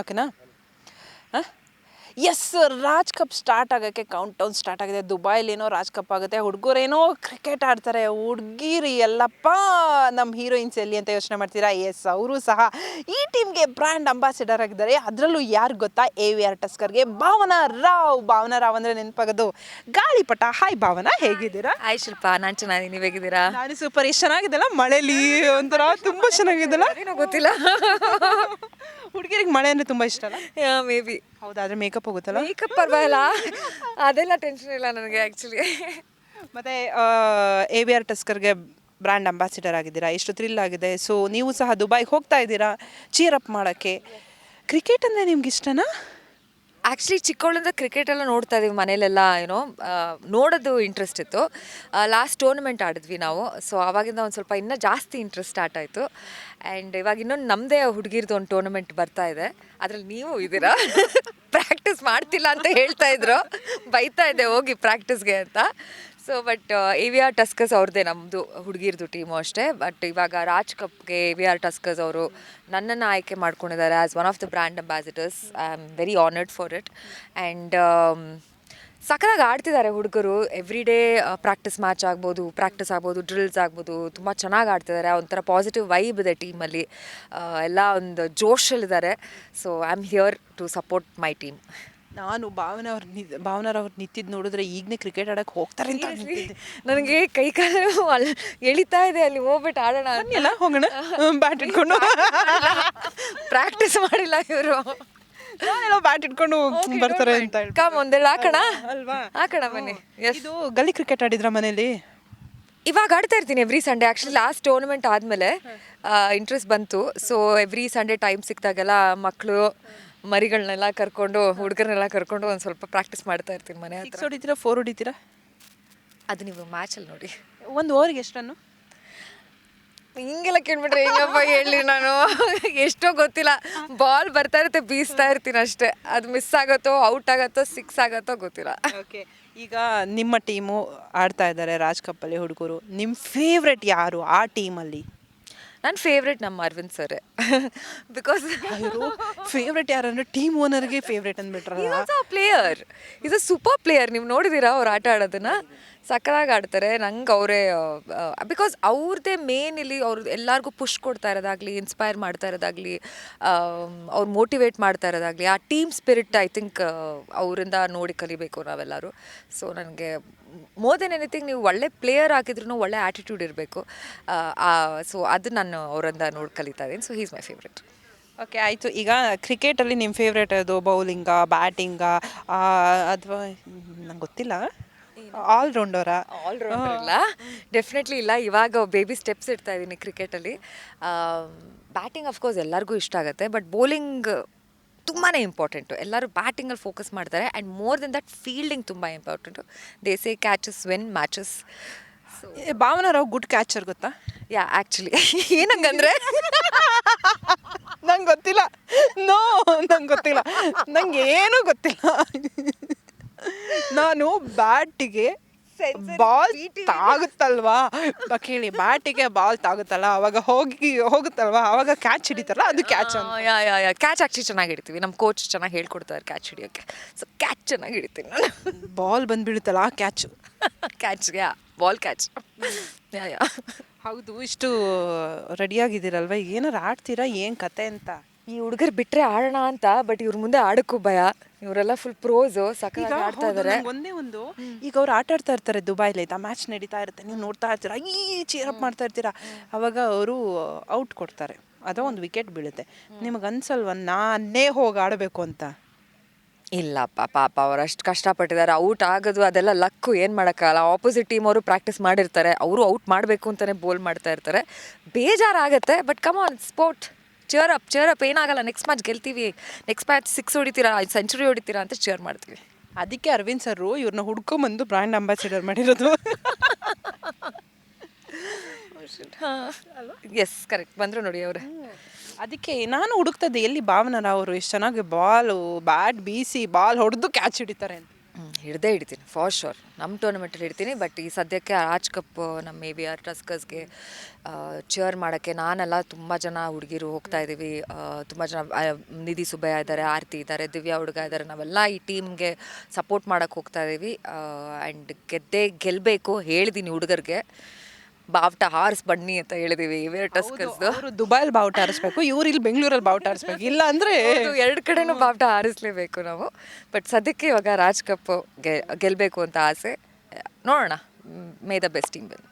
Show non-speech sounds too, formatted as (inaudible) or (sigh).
ఓకేనా S Raj cup start ಆಗೋಕ್ಕೆ count down start ಆಗಿದೆ. ದುಬೈಲಿ ಏನೋ ರಾಜ್ ಕಪ್ ಆಗುತ್ತೆ. ಹುಡುಗರೇನೋ ಕ್ರಿಕೆಟ್ ಆಡ್ತಾರೆ. ಹುಡುಗಿರಿ ಎಲ್ಲಪ್ಪ ನಮ್ಮ ಹೀರೋಯಿನ್ಸ್ ಎಲ್ಲಿ ಅಂತ ಯೋಚನೆ ಮಾಡ್ತೀರಾ? ಎಸ್ ಅವರು ಸಹ ಈ ಟೀಮ್ಗೆ ಬ್ರ್ಯಾಂಡ್ ಅಂಬಾಸಿಡರ್ ಆಗಿದ್ದಾರೆ. ಅದರಲ್ಲೂ ಯಾರು ಗೊತ್ತಾ? ಎ ವಿ ಆರ್ ಟಸ್ಕರ್ಗೆ ಭಾವನಾ ರಾವ್. ಭಾವನಾ ರಾವ್ ಅಂದರೆ ನೆನಪಾಗೋದು. ಗಾಳಿಪಟ. ಹಾಯ್ ಭಾವನಾ. ಹೇಗಿದ್ದೀರಾ? ಹಾಯ್ ಶಿಲ್ಪ. ನಾನು ಚೆನ್ನಾಗಿ ನೀವು ಹೇಗಿದ್ದೀರಾ? ನಾನು ಸೂಪರ್ ಎಷ್ಟು ಚೆನ್ನಾಗಿದ್ದಲ್ಲ? ಮಳೆಲಿ ಒಂಥರ ತುಂಬ ಚೆನ್ನಾಗಿದ್ದಲ್ಲ? ಏನೋ ಗೊತ್ತಿಲ್ಲ. (laughs) ಹುಡುಗಿರಿಗೆ ಮಳೆ ಅಂದರೆ ತುಂಬ ಇಷ್ಟ ಅಲ್ಲ? ಮೇ ಬಿ ಹೌದಾದ್ರೆ ಮೇಕಪ್ ಹೋಗುತ್ತಲ್ಲ? ಮೇಕಪ್ ಪರವಾಗಿಲ್ಲ. ಅದೆಲ್ಲ ಟೆನ್ಷನ್ ಇಲ್ಲ ನನಗೆ ಆ್ಯಕ್ಚುಲಿ ಮತ್ತೆ ಎ ವಿ ಆರ್ ಟಸ್ಕರ್ಗೆ ಬ್ರ್ಯಾಂಡ್ ಅಂಬಾಸಿಡರ್ ಆಗಿದ್ದೀರಾ? ಎಷ್ಟು ಥ್ರಿಲ್ ಆಗಿದೆ. ಸೊ ನೀವು ಸಹ ದುಬೈಗೆ ಹೋಗ್ತಾ ಇದ್ದೀರಾ? ಚೀರ್ ಅಪ್ ಮಾಡೋಕ್ಕೆ. ಕ್ರಿಕೆಟ್ ಅಂದರೆ ನಿಮ್ಗೆ ಇಷ್ಟನಾ? ಆ್ಯಕ್ಚುಲಿ ಚಿಕ್ಕವಳಿಂದ ಕ್ರಿಕೆಟ್ ಎಲ್ಲ ನೋಡ್ತಾ ಇದೀವಿ ಮನೇಲೆಲ್ಲ ಏನೋ ನೋಡೋದು ಇಂಟ್ರೆಸ್ಟ್ ಇತ್ತು. ಲಾಸ್ಟ್ ಟೂರ್ನಮೆಂಟ್ ಆಡಿದ್ವಿ ನಾವು. ಸೊ ಆವಾಗಿಂದ ಒಂದು ಸ್ವಲ್ಪ ಇನ್ನೂ ಜಾಸ್ತಿ ಇಂಟ್ರೆಸ್ಟ್ ಸ್ಟಾರ್ಟ್ ಆಯಿತು. ಆ್ಯಂಡ್ ಇವಾಗ ಇನ್ನೊಂದು ನಮ್ಮದೇ ಹುಡುಗಿರ್ದು ಒಂದು ಟೂರ್ನಮೆಂಟ್ ಬರ್ತಾ ಇದೆ. ಅದರಲ್ಲಿ ನೀವು ಇದ್ದೀರಾ? (laughs) ಪ್ರಾಕ್ಟೀಸ್ ಮಾಡ್ತಿಲ್ಲ ಅಂತ ಹೇಳ್ತಾ ಇದ್ರು. ಬೈತಾ ಇದೆ, ಹೋಗಿ ಪ್ರಾಕ್ಟೀಸ್ಗೆ ಅಂತ. So but A V R Tuskers ಅವ್ರದ್ದೇ ನಮ್ಮದು ಹುಡುಗಿರ್ದು ಟೀಮು ಅಷ್ಟೇ. ಬಟ್ ಇವಾಗ ರಾಜ್ ಕಪ್ಗೆ ಎ ವಿ ಆರ್ ಟಸ್ಕಸ್ ಅವರು ನನ್ನನ್ನು ಆಯ್ಕೆ ಮಾಡ್ಕೊಂಡಿದ್ದಾರೆ as one of the brand ambassadors I am very honoured for it and ಸಖತ್ತಾಗಿ ಆಡ್ತಿದ್ದಾರೆ ಹುಡುಗರು. ಎವ್ರಿ ಡೇ ಪ್ರಾಕ್ಟೀಸ್ ಮ್ಯಾಚ್ ಆಗ್ಬೋದು ಪ್ರಾಕ್ಟೀಸ್ ಆಗ್ಬೋದು ಡ್ರಿಲ್ಸ್ ಆಗ್ಬೋದು. ತುಂಬ ಚೆನ್ನಾಗಿ ಆಡ್ತಿದ್ದಾರೆ. ಒಂಥರ ಪಾಸಿಟಿವ್ ವೈಬ್ ಇದೆ ಟೀಮಲ್ಲಿ ಎಲ್ಲ ಒಂದು ಜೋಶಲ್ಲಿದ್ದಾರೆ so I am here to support my team ನಾನು ಭಾವನ ಅವ್ರ ನಿ ಭಾವನರವ್ರು ನಿಂತಿದ್ದು ನೋಡಿದ್ರೆ ಈಗನೇ ಕ್ರಿಕೆಟ್ ಆಡಕ್ಕೆ ಹೋಗ್ತಾರೆ ಅಂತ ಅನ್ಕೊಂಡಿದ್ದೆ. ನನಗೆ ಕೈ ಕಾಲು ಅಲ್ಲಿ ಎಳಿತಾ ಇದೆ ಅಲ್ಲಿ ಹೋಗ್ಬಿಟ್ಟು ಆಡೋಣ ಬನ್ನಿ ಅಲ್ಲ ಹೋಗೋಣ. ಬ್ಯಾಟ್ ಇಟ್ಕೊಂಡು ಪ್ರಾಕ್ಟೀಸ್ ಮಾಡಿಲ್ಲ ಇವರು. ನಾನೆಲ್ಲ ಬ್ಯಾಟ್ ಇಟ್ಕೊಂಡು ಬರ್ತಾರೆ ಅಂತ ಕಾಮ್ ಕಮ್ ಒಂದೆರಡು ಹಾಕೋಣ? ಅಲ್ವಾ? ಹಾಕೋಣ ಬನ್ನಿ. ಎಸ್ ಇದು ಗಲ್ಲಿ ಕ್ರಿಕೆಟ್ ಆಡಿದ್ರ ಮನೇಲಿ ಇವಾಗ ಆಡ್ತಾ ಇರ್ತೀನಿ every Sunday actually last tournament ಆದಮೇಲೆ ಇಂಟ್ರೆಸ್ಟ್ ಬಂತು. ಸೊ ಎವ್ರಿ ಸಂಡೇ ಟೈಮ್ ಸಿಕ್ಕಿದಾಗೆಲ್ಲ ಮಕ್ಕಳು ಮರಿಗಳನ್ನೆಲ್ಲ ಕರ್ಕೊಂಡು ಹುಡುಗರನ್ನೆಲ್ಲ ಕರ್ಕೊಂಡು ಒಂದು ಸ್ವಲ್ಪ ಪ್ರಾಕ್ಟೀಸ್ ಮಾಡ್ತಾ ಇರ್ತೀನಿ ಮನೆ ಹತ್ರ. ಸಿಕ್ಸ್ ಹೊಡಿತೀರಾ ಫೋರ್ ಹೊಡಿತೀರಾ? ಅದು ನೀವು ಮ್ಯಾಚಲ್ಲಿ ನೋಡಿ. ಒಂದು ಓವರ್ಗೆ ಎಷ್ಟನ್ನು ಹಿಂಗೆಲ್ಲ ಕೇಳ್ಬಿಟ್ರೆ ಹೆಂಗಪ್ಪ ಹೇಳಿ ನಾನು? ಎಷ್ಟೋ ಗೊತ್ತಿಲ್ಲ. ಬಾಲ್ ಬರ್ತಾ ಇರುತ್ತೆ ಬೀಸ್ತಾ ಇರ್ತೀನಿ ಅಷ್ಟೇ. ಅದು ಮಿಸ್ ಆಗುತ್ತೋ ಔಟ್ ಆಗುತ್ತೋ ಸಿಕ್ಸ್ ಆಗುತ್ತೋ ಗೊತ್ತಿಲ್ಲ. ಓಕೆ ಈಗ ನಿಮ್ಮ ಟೀಮು ಆಡ್ತಾ ಇದ್ದಾರೆ ರಾಜ್ ಕಪ್ಪಲ್ಲಿ ಹುಡುಗರು. ನಿಮ್ಮ ಫೇವ್ರೆಟ್ ಯಾರು ಆ ಟೀಮಲ್ಲಿ ನನ್ನ ಫೇವ್ರೆಟ್ ನಮ್ಮ ಅರವಿಂದ್ ಸರ್ ಬಿಕಾಸ್ ಫೇವ್ರೆಟ್ ಯಾರು ಅಂದರೆ ಟೀಮ್ ಓನರ್ಗೆ ಫೇವ್ರೆಟ್ ಅಂದ್ಬಿಟ್ರೆ player is a super player ನೀವು ನೋಡಿದ್ದೀರಾ ಅವ್ರು ಆಟ ಆಡೋದನ್ನ? ಸಕ್ಕದಾಗಿ ಆಡ್ತಾರೆ. ನಂಗೆ ಅವರೇ ಬಿಕಾಸ್ ಅವ್ರದ್ದೇ ಮೇನ್ ಇಲ್ಲಿ ಅವ್ರು ಎಲ್ಲರಿಗೂ ಪುಷ್ ಕೊಡ್ತಾ ಇರೋದಾಗಲಿ ಇನ್ಸ್ಪೈರ್ ಮಾಡ್ತಾ ಇರೋದಾಗಲಿ ಅವ್ರು ಮೋಟಿವೇಟ್ ಮಾಡ್ತಾ ಇರೋದಾಗಲಿ ಆ ಟೀಮ್ ಸ್ಪಿರಿಟ್ ಐ ಥಿಂಕ್ ಅವರಿಂದ ನೋಡಿ ಕಲಿಬೇಕು ನಾವೆಲ್ಲರೂ. ಸೊ ನನಗೆ ಮೋರ್ ದೆನ್ ಎನಿಥಿಂಗ್ ನೀವು ಒಳ್ಳೆ ಪ್ಲೇಯರ್ ಆಗಿದ್ರು ಒಳ್ಳೆ ಆ್ಯಟಿಟ್ಯೂಡ್ ಇರಬೇಕು. ಸೊ ಅದು ನಾನು ಅವರಿಂದ ನೋಡಿ ಕಲಿತಾ ಇದ್ದೀನಿ so he's my favourite okay ಆಯಿತು. ಈಗ ಕ್ರಿಕೆಟಲ್ಲಿ ನಿಮ್ಮ ಫೇವ್ರೇಟ್ ಅದು ಬೌಲಿಂಗಾ ಬ್ಯಾಟಿಂಗ ಅಥವಾ ನಂಗೆ ಗೊತ್ತಿಲ್ಲ. ಆಲ್ರೌಂಡರಾ ಆಲ್ರೌಂಡರ್ ಇಲ್ಲ. ಡೆಫಿನೆಟ್ಲಿ ಇಲ್ಲ. ಇವಾಗ ಬೇಬಿ ಸ್ಟೆಪ್ಸ್ ಇಡ್ತಾ ಇದ್ದೀನಿ ಕ್ರಿಕೆಟಲ್ಲಿ ಬ್ಯಾಟಿಂಗ್ ಅಫ್ಕೋರ್ಸ್ ಎಲ್ಲರಿಗೂ ಇಷ್ಟ ಆಗುತ್ತೆ. ಬಟ್ ಬೌಲಿಂಗ್ ತುಂಬಾ ಇಂಪಾರ್ಟೆಂಟು ಎಲ್ಲರೂ ಬ್ಯಾಟಿಂಗಲ್ಲಿ ಫೋಕಸ್ ಮಾಡ್ತಾರೆ and more then that fielding ತುಂಬ important they say catches win matches Bhavana Rao good catcher ಗೊತ್ತಾ? Yeah actually (laughs) ಏನಂಗಂದ್ರೆ? (laughs) ನಂಗೆ ಗೊತ್ತಿಲ್ಲ. ನೋ ನಂಗೆ ಗೊತ್ತಿಲ್ಲ. ನಂಗೆ ಏನೂ ಗೊತ್ತಿಲ್ಲ. (laughs) ನಾನು ಬ್ಯಾಟಿಗೆ ಬಾಲ್ ತಾಗುತ್ತಲ್ವಾ? ಕೇಳಿ ಬ್ಯಾಟಿಗೆ ಬಾಲ್ ತಾಗುತ್ತಲ್ಲ? ಅವಾಗ ಹೋಗಿ ಹೋಗುತ್ತಲ್ವಾ? ಅವಾಗ ಕ್ಯಾಚ್ ಹಿಡಿತಲ್ಲ ಅದು ಕ್ಯಾಚ್ ಅಂತ. ಯಾ ಯಾ ಯಾ. ಕ್ಯಾಚ್ ಆ್ಯಕ್ಚುಲಿ ಚೆನ್ನಾಗಿ ಹಿಡಿತೀವಿ. ನಮ್ಮ ಕೋಚ್ ಚೆನ್ನಾಗಿ ಹೇಳ್ಕೊಡ್ತಾರೆ ಕ್ಯಾಚ್ ಹಿಡಿಯೋಕ್ಕೆ. ಸೊ ಕ್ಯಾಚ್ ಚೆನ್ನಾಗಿ ಹಿಡಿತೀನಿ ನಾನು. Ball ಬಂದ್ಬಿಡುತ್ತಲ್ಲ catch catch yeah. Ball catch yeah yeah. ಹೌದು ಇಷ್ಟು ರೆಡಿಯಾಗಿದ್ದೀರಲ್ವ ಈಗ ಏನಾರು ಆಡ್ತೀರಾ? ಏನು ಕತೆ ಅಂತ? ಈ ಹುಡುಗರು ಬಿಟ್ರೆ ಆಡೋಣ ಅಂತ ಬಟ್ ಇವ್ರ ಮುಂದೆ ಆಡಕ್ಕೂ ಭಯ. ಇವರೆಲ್ಲ ಫುಲ್ ಪ್ರೋಸ್ ಸಕ್ಕತ್ತಾಗಿ ಆಡ್ತಾ ಇದ್ದಾರೆ ಒಂದೇ ಒಂದು ಈಗ ಅವ್ರು ಆಟ ಆಡ್ತಾ ಇರ್ತಾರೆ ದುಬೈಲಿ ಆಯ್ತಾ? ಮ್ಯಾಚ್ ನಡೀತಾ ಇರುತ್ತೆ ನೀವು ನೋಡ್ತಾ ಇರ್ತೀರಾ? ಈ ಚೀರಪ್ ಮಾಡ್ತಾ ಇರ್ತೀರಾ? ಅವಾಗ ಅವರು ಔಟ್ ಕೊಡ್ತಾರೆ. ಅದೋ ಒಂದು ವಿಕೆಟ್ ಬೀಳುತ್ತೆ. ನಿಮಗೆ ಅನ್ಸಲ್ವ ನಾನೇ ಹೋಗಿ ಆಡಬೇಕು ಅಂತ? ಇಲ್ಲಪ್ಪ ಪಾಪ ಅವ್ರು ಅಷ್ಟು ಕಷ್ಟಪಟ್ಟಿದ್ದಾರೆ ಔಟ್ ಆಗೋದು ಅದೆಲ್ಲ ಲಕ್ಕು ಏನು ಮಾಡೋಕ್ಕಾಗಲ್ಲ. ಆಪೋಸಿಟ್ ಟೀಮ್ ಅವರು ಪ್ರಾಕ್ಟೀಸ್ ಮಾಡಿರ್ತಾರೆ. ಅವರು ಔಟ್ ಮಾಡಬೇಕು ಅಂತಲೇ ಬೋಲ್ ಮಾಡ್ತಾ ಇರ್ತಾರೆ. ಬೇಜಾರಾಗುತ್ತೆ but come on sport cheer up cheer up ಏನಾಗಲ್ಲ ನೆಕ್ಸ್ಟ್ ಮ್ಯಾಚ್ ಗೆಲ್ತೀವಿ. ನೆಕ್ಸ್ಟ್ ಮ್ಯಾಚ್ ಸಿಕ್ಸ್ ಹೊಡಿತೀರಾ ಸೆಂಚುರಿ ಹೊಡಿತೀರಾ ಅಂತ ಚೇರ್ ಮಾಡ್ತೀವಿ. ಅದಕ್ಕೆ ಅರವಿಂದ್ ಸರ್ ಇವ್ರನ್ನ ಹುಡ್ಕೊಂಬಂದು ಬ್ರ್ಯಾಂಡ್ ಅಂಬಾಸಿಡರ್ ಮಾಡಿರೋದು. ಎಸ್ ಕರೆಕ್ಟ್ ಬಂದರು ನೋಡಿ ಅವರು. ಅದಕ್ಕೆ ನಾನು ಹುಡುಕ್ತದೆ ಎಲ್ಲಿ ಭಾವನರ ಅವರು ಎಷ್ಟು ಚೆನ್ನಾಗಿ ಬಾಲು ಬ್ಯಾಟ್ ಬೀಸಿ ಬಾಲ್ ಹೊಡೆದು ಕ್ಯಾಚ್ ಹಿಡಿತಾರೆ ಅಂತ. ಹಿಡ್ದೇ ಹಿಡಿತೀನಿ ಫಾರ್ ಶೋರ್ ನಮ್ಮ ಟೂರ್ನಮೆಂಟಲ್ಲಿ ಹಿಡ್ತೀನಿ ಬಟ್ ಈ ಸದ್ಯಕ್ಕೆ ರಾಜ್ ಕಪ್ ನಮ್ಮ ಮೇ ಬಿ ಆರ್ ಟಸ್ಕರ್ಸ್ಗೆ ಚೇರ್ ಮಾಡೋಕ್ಕೆ ನಾನೆಲ್ಲ ತುಂಬ ಜನ ಹುಡುಗಿರು ಹೋಗ್ತಾ ಇದ್ದೀವಿ ತುಂಬ ಜನ ನಿಧಿ ಸುಬ್ಬಯ್ಯ ಇದ್ದಾರೆ, ಆರತಿ ಇದ್ದಾರೆ, ದಿವ್ಯಾ ಹುಡುಗ ಇದ್ದಾರೆ, ನಾವೆಲ್ಲ ಈ ಟೀಮ್ಗೆ ಸಪೋರ್ಟ್ ಮಾಡೋಕ್ಕೆ ಹೋಗ್ತಾ ಇದ್ದೀವಿ ಆ್ಯಂಡ್ ಗೆದ್ದೇ ಗೆಲ್ಲಬೇಕು ಹೇಳಿದ್ದೀನಿ ಹುಡುಗರಿಗೆ. ಬಾವುಟ ಹಾರಿಸ್ ಬನ್ನಿ ಅಂತ ಹೇಳಿದೀವಿ ಇವೇ ಟಸ್ಕರ್ಸ್ದು. ಅವರು ದುಬೈಲ್ ಬಾವುಟ ಹಾರಿಸ್ಬೇಕು ಇವ್ರು ಇಲ್ಲಿ ಬೆಂಗಳೂರಲ್ಲಿ ಬಾವುಟ ಆರಿಸ್ಬೇಕು ಇಲ್ಲ ಅಂದ್ರೆ ಎರಡು ಕಡೆನೂ ಬಾವುಟ ಹಾರಿಸ್ಲೇಬೇಕು ನಾವು. ಬಟ್ ಸದ್ಯಕ್ಕೆ ಇವಾಗ ರಾಜ್ ಕಪ್ ಗೆಲ್ಬೇಕು ಗೆಲ್ಲಬೇಕು ಅಂತ ಆಸೆ. ನೋಡೋಣ ಮೇ ದ ಬೆಸ್ಟ್ ಟೀಮ್ ಬಂದು